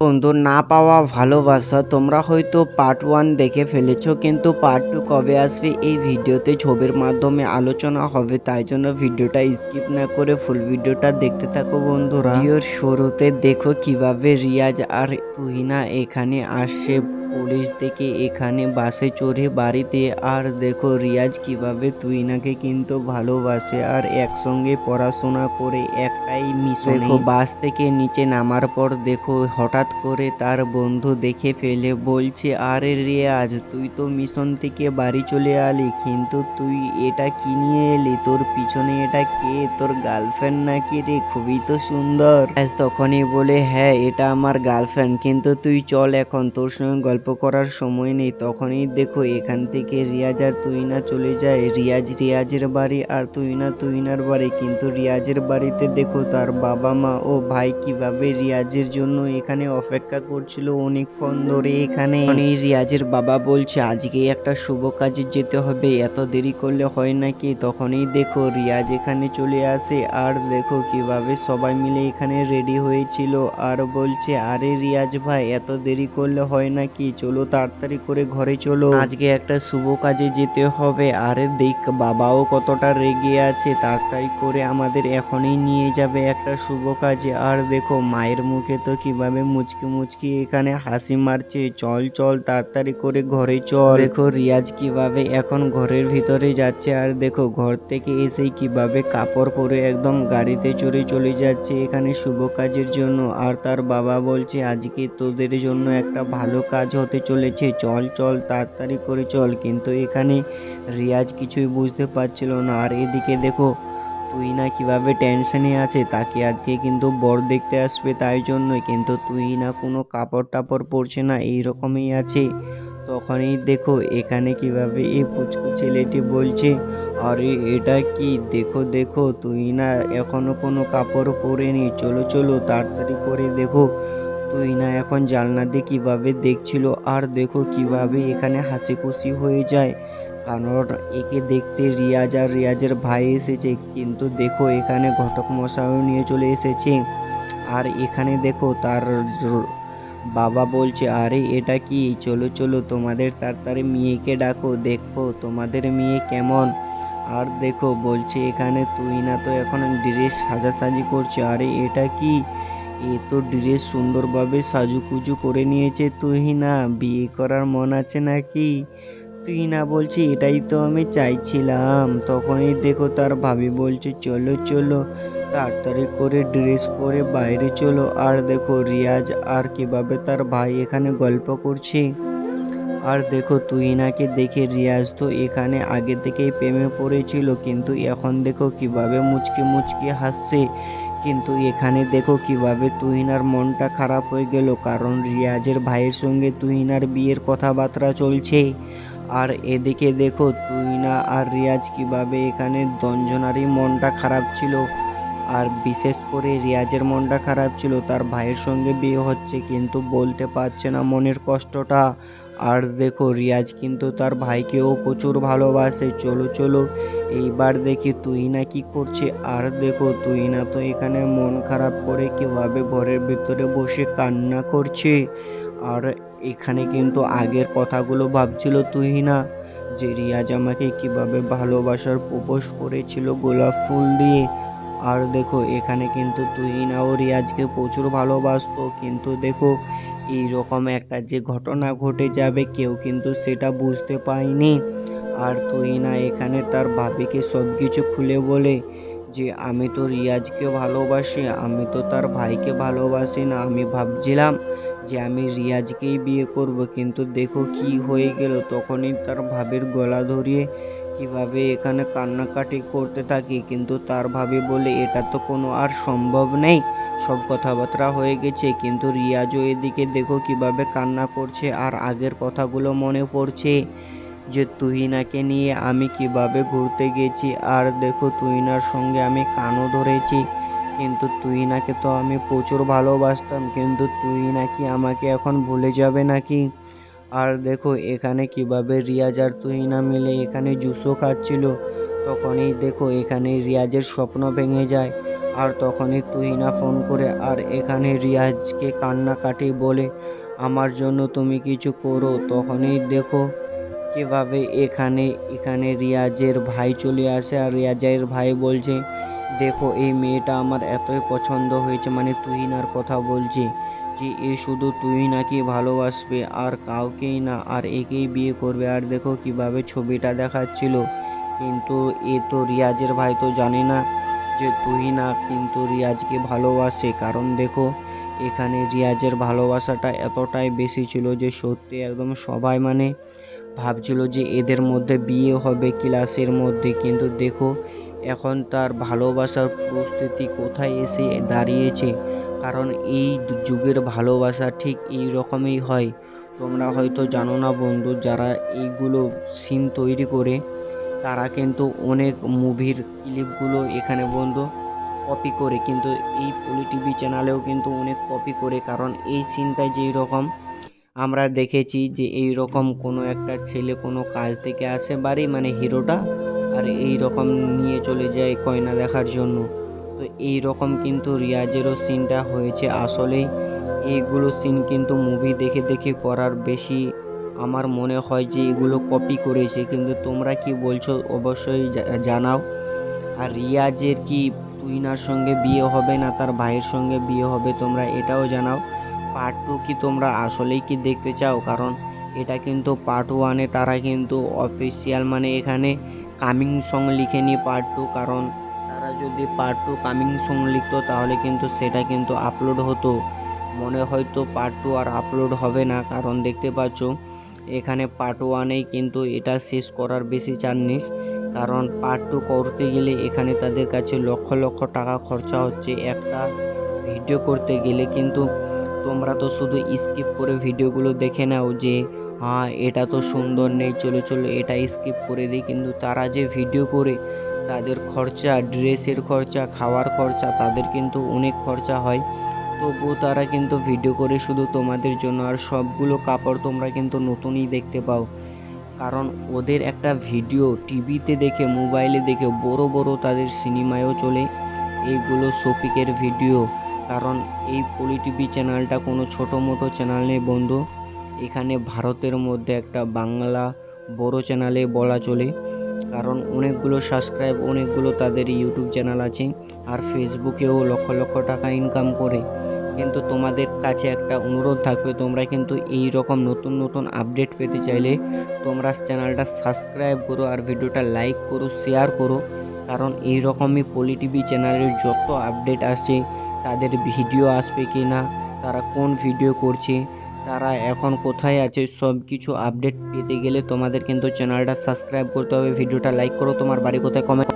বন্ধু, না পাওয়া ভালোবাসা, তোমরা হয়তো পার্ট ওয়ান দেখে ফেলেছো, কিন্তু পার্ট টু কবে আসবে এই ভিডিওতে ছবির মাধ্যমে আলোচনা হবে, তাই জন্য ভিডিওটা স্কিপ না করে ফুল ভিডিওটা দেখতে থাকো বন্ধুরা। শুরুতে দেখো কীভাবে রিয়াজ আর তুহিনা এখানে আসছে। পুলিশ থেকে এখানে বাসে চড়ে বাড়িতে আর দেখো রিয়াজ কীভাবে তুহিনাকে কিন্তু ভালোবাসে আর একসঙ্গে পড়াশোনা করে একটাই মিশন। দেখো বাস থেকে নিচে নামার পর দেখো হঠাৎ করে তার বন্ধু দেখে ফেলে বলছে আরে রিয়াজ তুই তো মিশন থেকে বাড়ি চলে আলি কিন্তু তুই এটা কি নিয়ে এলি? তোর পিছনে এটা কে? তোর গার্লফ্রেন্ড নাকি রে? খুবই তো সুন্দর। তখনই বলে হ্যাঁ এটা আমার গার্লফ্রেন্ড কিন্তু তুই চল এখন তোর সঙ্গে গল্প করার সময় নেই, তখনই দেখো এখান থেকে রিয়াজ আর তুইনা চলে যায়। রিয়াজ, রিয়াজের বাড়ি আর তুইনা তুইনার বাড়ি। কিন্তু রিয়াজের বাড়িতে দেখো তার বাবা, মা ও ভাই কীভাবে রিয়াজের জন্য এখানে অপেক্ষা করছিল অনেকক্ষণ ধরে এখানে। রিয়াজের বাবা বলছে, আজকে একটা শুভ কাজে যেতে হবে, এত দেরি করলে হয় নাকি? তখনই দেখো রিয়াজ এখানে চলে আসে আর দেখো কীভাবে সবাই মিলে এখানে রেডি হয়েছিল। আর বলছে, আরে রিয়াজ ভাই, এত দেরি করলে হয় নাকি? চলো তাড়াতাড়ি করে ঘরে চলো। আজকে একটা শুভ কাজে যেতে হবে। আরে দেখ, বাবাও কতটা রেগে আছে। তাড়াতাড়ি করে আমাদের এখনই নিয়ে যাবে একটা শুভ কাজে। আর দেখো, মায়ের মুখে তো কীভাবে মুচকি মুচকি এখানে হাসি মারছে। চল চল, তাড়াতাড়ি করে ঘরে চল। দেখো, রিয়াজ কীভাবে এখন ঘরের ভিতরে যাচ্ছে। আর দেখো, ঘর থেকে এসে কীভাবে কাপড় পরে একদম গাড়িতে চড়ে চলে যাচ্ছে এখানে শুভ কাজের জন্য। আর তার বাবা বলছে, আজকে তোদের জন্য একটা ভালো কাজ হতে চলেছে। চল চল, তাড়াতাড়ি করে চল। কিন্তু এখানে রিয়াজ কিছুই বুঝতে পারছিল না। আর এদিকে দেখো, তুই না কীভাবে টেনশনে আছে? তাকে আজকে কিন্তু বর দেখতে আসবে তাই জন্যই। কিন্তু তুই না কোনো কাপড় টাপড় পরছে না এই রকমই আছে। তখনই দেখো, এখানে কীভাবে এই পুচকু ছেলেটি বলছে, আরে, এটা কি? দেখো দেখো, তুই না এখনও কোনো কাপড় পরেনি। চলো চলো, তাড়াতাড়ি করে দেখো। তুই না এখন জানলা দিয়ে কীভাবে দেখছিল? আর দেখো কীভাবে এখানে হাসি খুশি হয়ে যায়। কারণ একে দেখতে রিয়াজ আর রিয়াজের ভাই এসেছে, কিন্তু দেখো এখানে ঘটক মশাইও নিয়ে চলে এসেছে। আর এখানে দেখো তার বাবা বলছে, আরে, এটা কি? চলো চলো, তোমাদের তাড়াতাড়ি মেয়েকে ডাকো, দেখো তোমাদের মেয়ে কেমন। আর দেখো বলছে, এখানে তুই না তো এখন ড্রেস সাজাসাজি করছে। আরে, এটা কি? এ তো ড্রেস সুন্দরভাবে সাজুকুজু করে নিয়েছে তুই না, বিয়ে করার মন আছে নাকি? তুই না বলছি এটাই তো আমি চাইছিলাম। তখনই দেখো তার ভাবি বলছে, চলো চলো। তাড়াতাড়ি করে ড্রেস পরে বাইরে চলো। আর দেখো রিয়াজ আর কীভাবে তার ভাই এখানে গল্প করছে। আর দেখো তুহিনাকে দেখে রিয়াজ তো এখানে আগে থেকেই প্রেমে পড়েছিল, কিন্তু এখন দেখো কীভাবে মুচকি মুচকি হাসছে। কিন্তু এখানে দেখো কীভাবে তুহিনার মনটা খারাপ হয়ে গেল, কারণ রিয়াজের ভাইয়ের সঙ্গে তুহিনার বিয়ের কথাবার্তা চলছে। আর এদিকে দেখো তুহিনা আর রিয়াজ কীভাবে এখানে দঞ্জনারই মনটা খারাপ ছিল। আর বিশেষ করে রিয়াজের মনটা খারাপ ছিল, তার ভাইয়ের সঙ্গে বিয়ে হচ্ছে, কিন্তু বলতে পারছে না মনের কষ্টটা। আর দেখো রিয়াজ কিন্তু তার ভাইকেও প্রচুর ভালোবাসে। চলো চলো, এইবার দেখি তুই না কি করছে। আর দেখো তুই না তো এখানে মন খারাপ করে কীভাবে ঘরের ভিতরে বসে কান্না করছে। আর এখানে কিন্তু আগের কথাগুলো ভাবছিল তুই না যে রিয়াজ আমাকে কীভাবে ভালোবাসার প্রপোজ করেছিল গোলাপ ফুল দিয়ে। আর দেখো এখানে কিন্তু তুহিনা ও রিয়াজকে প্রচুর ভালোবাসতো, কিন্তু দেখো এই রকম একটা যে ঘটনা ঘটে যাবে, কেউ কিন্তু সেটা বুঝতে পায়নি আর তুই না এখানে তার ভাবিকে সব কিছু খুলে বলে যে, আমি তো রিয়াজকে ভালোবাসি, আমি তো তার ভাইকে ভালোবাসি না। আমি ভাবছিলাম যে, আমি রিয়াজকেই বিয়ে করব। কিন্তু দেখো কি হয়ে গেল। তখনই তার ভাবির গলা ধরিয়ে কীভাবে এখানে কান্নাকাটি করতে থাকি, কিন্তু তার ভাবি বলে, এটা তো কোনো আর সম্ভব নেই। সব কথাবার্তা হয়ে গেছে, কিন্তু রিয়াজও এদিকে দেখো কীভাবে কান্না করছে আর আগের কথাগুলো মনে পড়ছে যে তুহিনাকে নিয়ে আমি কীভাবে ঘুরতে গেছি। আর দেখো তুহিনার সঙ্গে আমি কানও ধরেছি, কিন্তু তুহিনাকে তো আমি প্রচুর ভালোবাসতাম, কিন্তু তুহিনা কি আমাকে এখন ভুলে যাবে নাকি? আর দেখো এখানে কীভাবে রিয়াজ আর তুহিনা মিলে এখানে জুসও খাচ্ছিল। তখনই দেখো এখানে রিয়াজের স্বপ্ন ভেঙে যায়। আর তখনই তুহিনা ফোন করে, আর এখানে রিয়াজকে কান্নাকাটি বলে, আমার জন্য তুমি কিছু করো। তখনই দেখো কীভাবে এখানে এখানে রিয়াজের ভাই চলে আসে। আর রিয়াজের ভাই বলছে, দেখো, এই মেয়েটা আমার এতই পছন্দ হয়েছে মানে তুহিনার কথা বলছে যে, এ শুধু তুই নাকি ভালোবাসবে, আর কাউকেই না, আর একেই বিয়ে করবে। আর দেখো কীভাবে ছবিটা দেখাচ্ছিল। কিন্তু এ তো রিয়াজের ভাই তো জানে না যে তুহিনা কিন্তু রিয়াজকে ভালোবাসে। কারণ দেখো, এখানে রিয়াজের ভালোবাসাটা এতটাই বেশি ছিল যে সত্যি একদম সবাই মানে ভাবছিল যে এদের মধ্যে বিয়ে হবে ক্লাসের মধ্যে। কিন্তু দেখো, এখন তার ভালোবাসার প্রস্তুতি কোথায় এসে দাঁড়িয়েছে? কারণ এই যুগের ভালোবাসা ঠিক এই রকমই হয়। তোমরা হয়তো জানো না বন্ধু, যারা এইগুলো সিন তৈরি করে তারা কিন্তু অনেক মুভির ক্লিপগুলো এখানে বন্ধু কপি করে, কিন্তু এই পলি টিভি চ্যানেলেও কিন্তু অনেক কপি করে, কারণ এই সিনটায় যেই রকম, আমরা দেখেছি যে এই রকম কোনো একটা ছেলে কোনো কাজ থেকে আসে বাড়ি মানে হিরোটা, আর এই রকম নিয়ে চলে যায় কয়না দেখার জন্য। তো এই রকম কিন্তু রিয়াজেরও সিনটা হয়েছে। আসলেই এইগুলো সিন কিন্তু মুভি দেখে দেখে করার বেশি আমার মনে হয় যে এগুলো কপি করেছে, কিন্তু তোমরা কি বলছো অবশ্যই জানাও। আর রিয়াজের কি তুইনার সঙ্গে বিয়ে হবে না তার ভাইয়ের সঙ্গে বিয়ে হবে তোমরা এটাও জানাও। পার্ট টু কি তোমরা আসলেই কি দেখতে চাও? কারণ এটা কিন্তু পার্ট ওয়ানে তারা কিন্তু অফিসিয়াল মানে এখানে কামিং সং লিখেনি পার্ট টু কারণ তারা যদি পার্ট টু কামিং সং লিখতো তাহলে কিন্তু সেটা কিন্তু আপলোড হতো। মনে হয়তো পার্ট টু আর আপলোড হবে না, কারণ দেখতে পাচ্ছ এখানে পার্ট ওয়ানেই কিন্তু এটা শেষ করার বেশি চান্স কারণ পার্ট টু করতে গেলে এখানে তাদের কাছে লক্ষ লক্ষ টাকা খরচা হচ্ছে। একটা ভিডিও করতে গেলে কিন্তু তোমরা তো শুধু স্কিপ করে ভিডিওগুলো দেখে নাও যে হ্যাঁ এটা তো সুন্দর নেই, চলো চলো, এটা স্কিপ করে দিই। কিন্তু তারা যে ভিডিও করে, তাদের খরচা ড্রেসের খরচা, খাওয়ার খরচা, তাদের কিন্তু অনেক খরচা হয়। তবুও তারা কিন্তু ভিডিও করে শুধু তোমাদের জন্য, আর সবগুলো কাপড় তোমরা কিন্তু নতুনই দেখতে পাও। কারণ ওদের একটা ভিডিও টিভিতে দেখে, মোবাইলে দেখে বড় বড় তাদের সিনেমায়ও চলে এইগুলো শফিকের ভিডিও কারণ এই পলি টিভি চ্যানেলটা কোনো ছোটো মোটো চ্যানেল নেই বন্ধু। এখানে ভারতের মধ্যে একটা বাংলা বড় চ্যানেলে বলা চলে। কারণ অনেকগুলো সাবস্ক্রাইব অনেকগুলো তাদের ইউটিউব চ্যানেল আছে, আর ফেসবুকেও লক্ষ লক্ষ টাকা ইনকাম করে। কিন্তু তোমাদের কাছে একটা অনুরোধ থাকবে, তোমরা কিন্তু এই রকম নতুন নতুন আপডেট পেতে চাইলে তোমরা চ্যানেলটা সাবস্ক্রাইব করো আর ভিডিওটা লাইক করো, শেয়ার করো। কারণ এই রকমই পলি টিভি চ্যানেলের যত আপডেট আসছে, তাদের ভিডিও আসবে কি না তারা কোন ভিডিও করছে, তারা এখন কোথায় আছে সব কিছু আপডেট পেতে গেলে তোমাদের কিন্তু চ্যানেলটা সাবস্ক্রাইব করতে হবে, ভিডিওটা লাইক করো, তোমার বাড়ি কোথায় কমেন্ট